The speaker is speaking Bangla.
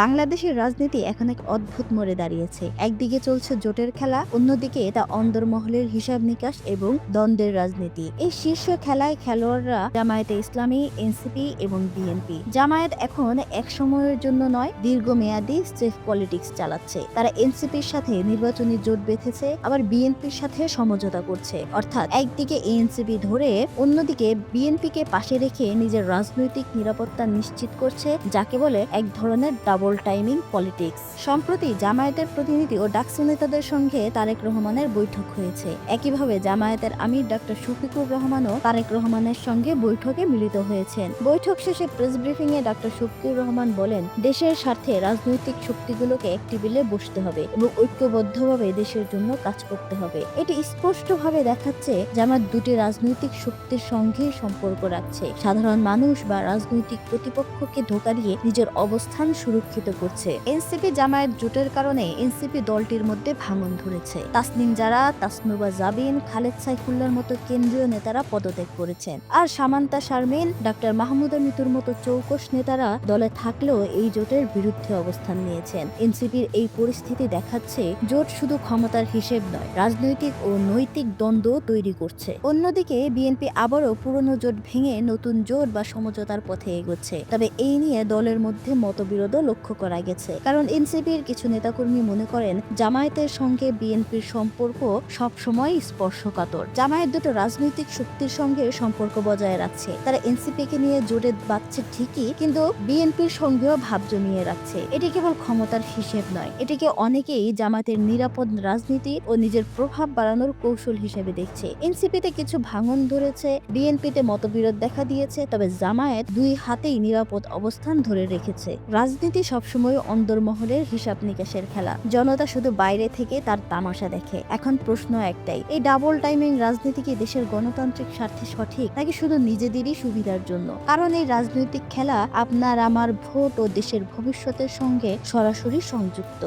বাংলাদেশের রাজনীতি এখন এক অদ্ভুত মোড়ে দাঁড়িয়েছে। একদিকে চলছে জোটের খেলা, অন্যদিকে এটা অন্দরমহলের হিসাব নিকাশ এবং দ্বন্দ্বের রাজনীতি। এই শীর্ষ খেলায় খেলোয়াড়রা জামায়াতে ইসলামী, এনসিপি এবং বিএনপি। জামায়াত এখন এক সময়ের জন্য নয়, দীর্ঘমেয়াদী স্ট্রেফ পলিটিক্স চালাচ্ছে। তারা এনসিপির সাথে নির্বাচনী জোট বেঁধেছে, আবার বিএনপির সাথে সমঝোতা করছে। অর্থাৎ একদিকে এনসিপি ধরে, অন্যদিকে বিএনপিকে পাশে রেখে নিজের রাজনৈতিক নিরাপত্তা নিশ্চিত করছে, যাকে বলে এক ধরনের ডাবল টাইমিং, পলিটিক্স। সম্প্রতি জামায়াতের প্রতিনিধি ও ডাকসু নেতাদের সঙ্গে তারেক রহমানের বৈঠক হয়েছে। একইভাবে জামায়াতের আমির ডক্টর শফিকুর রহমানও তারেক রহমানের সঙ্গে বৈঠকে মিলিত হয়েছেন। বৈঠক শেষে প্রেস ব্রিফিং এ ডক্টর শফিকুর রহমান বলেন, দেশের স্বার্থে রাজনৈতিক শক্তিগুলোকে এক টেবিলে বসতে হবে এবং ঐক্যবদ্ধভাবে দেশের জন্য কাজ করতে হবে। এটি স্পষ্টভাবে দেখাচ্ছে জামাত দুটি রাজনৈতিক শক্তির সঙ্গে সম্পর্ক রাখছে। সাধারণ মানুষ বা রাজনৈতিক প্রতিপক্ষকে ধোকা দিয়ে নিজের অবস্থান সুরক্ষিত করছে। এনসিপি জামায়াত জোটের কারণে এনসিপি দলটির মধ্যে ভাঙন ধরেছে। তাসনিম যারা তাসনুবা জাবিন, খালেদ সাইফুল্লার মতো কেন্দ্রীয় নেতারা পদত্যাগ করেছেন। আর সামান্তা শারমিন, ডাক্তার মাহমুদা মিতুর মতো চৌকস নেতারা দলে থাকলেও এই জোটের বিরুদ্ধে অবস্থান নিয়েছেন। এনসিপির এই পরিস্থিতি দেখাচ্ছে জোট শুধু ক্ষমতার হিসেব নয়, রাজনৈতিক ও নৈতিক দ্বন্দ্ব তৈরি করছে। অন্যদিকে বিএনপি আবারও পুরনো জোট ভেঙে নতুন জোট বা সমঝোতার পথে এগোচ্ছে। তবে এই নিয়ে দলের মধ্যে মতবিরোধও লক্ষ্য করা গেছে। কারণ এনসিপির কিছু নেতাকর্মী মনে করেন, জামায়াতের সঙ্গে বিএনপির সম্পর্ক সবসময় স্পর্শকাতর। জামায়াত দুটো রাজনৈতিক শক্তির সঙ্গে সম্পর্ক বজায় রাখছে। তারা এনসিপি কে নিয়ে জোটে বাঁচছে ঠিকই, কিন্তু বিএনপির সঙ্গেও ভাব জমিয়ে রাখছে। এটি কেবল ক্ষমতার হিসেব নয়, এটিকে অনেকেই জামাতের নিরাপদ রাজনীতি ও নিজের প্রভাব বাড়ানোর কৌশল হিসেবে দেখছে। এনসিপিতে কিছু ভাঙন ধরেছে, বিএনপিতে মতবিরোধ দেখা দিয়েছে, তবে জামায়াত দুই হাতেই নিরাপদ অবস্থান ধরে রেখেছে। রাজনীতি সবসময় অন্দরমহলের হিসাব নিকাশের খেলা। জনতা শুধু বাইরে থেকে তার তামাশা দেখে। এখন প্রশ্ন একটাই, এই ডাবল টাইমিং রাজনীতি কি দেশের গণতান্ত্রিক স্বার্থে সঠিক, নাকি শুধু নিজেদেরই সুবিধার জন্য? কারণ এই রাজনৈতিক খেলা আপনার, আমার ভোট ও দেশের ভবিষ্যতের সঙ্গে সরাসরি সংযুক্ত।